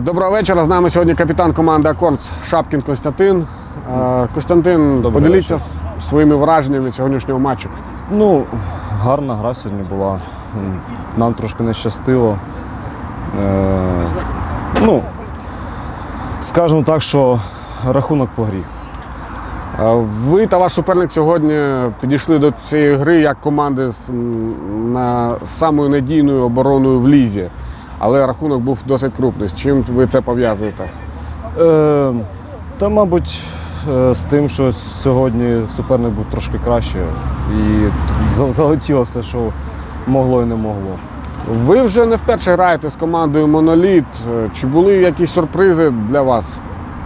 Доброго вечора. З нами сьогодні капітан команди Акорд Шапкін Костянтин. Костянтин, Добрий поділіться вечір. своїми враженнями від сьогоднішнього матчу. Ну, гарна гра сьогодні була. Нам трошки не щастило. Е, ну, скажімо так, що рахунок по грі. Ви та ваш суперник сьогодні підійшли до цієї гри як команди з на самою надійною обороною в лізі. Але рахунок був досить крупний. З чим ви це пов'язуєте? Е, та, мабуть, е, з тим, що сьогодні суперник був трошки краще і за- залетіло все, що могло і не могло. Ви вже не вперше граєте з командою Моноліт. Чи були якісь сюрпризи для вас?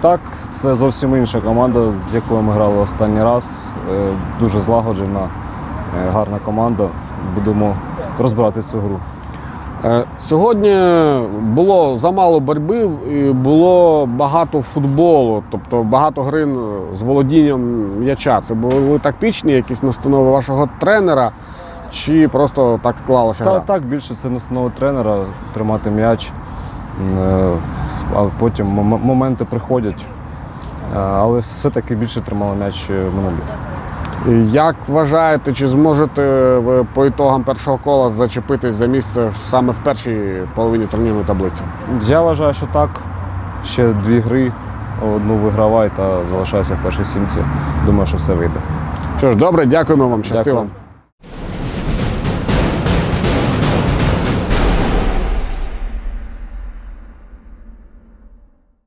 Так, це зовсім інша команда, з якою ми грали останній раз. Е, Дуже злагоджена, е, гарна команда. Будемо розбирати цю гру. Е, Сьогодні було замало боротьби і було багато футболу, тобто багато гри з володінням м'яча. Це були тактичні якісь настанови вашого тренера, чи просто так склалося? Та гра? так більше це настанова тренера тримати м'яч, е, а потім моменти приходять. Е, Але все-таки більше тримали м'яч моноліт. Як вважаєте, чи зможете ви по ітогам першого кола зачепитись за місце саме в першій половині турнірної таблиці? Я вважаю, що так. Ще дві гри, одну вигравай та залишаюся в першій сімці. Думаю, що все вийде. Що ж, добре, дякуємо вам, щастиво. Дякую.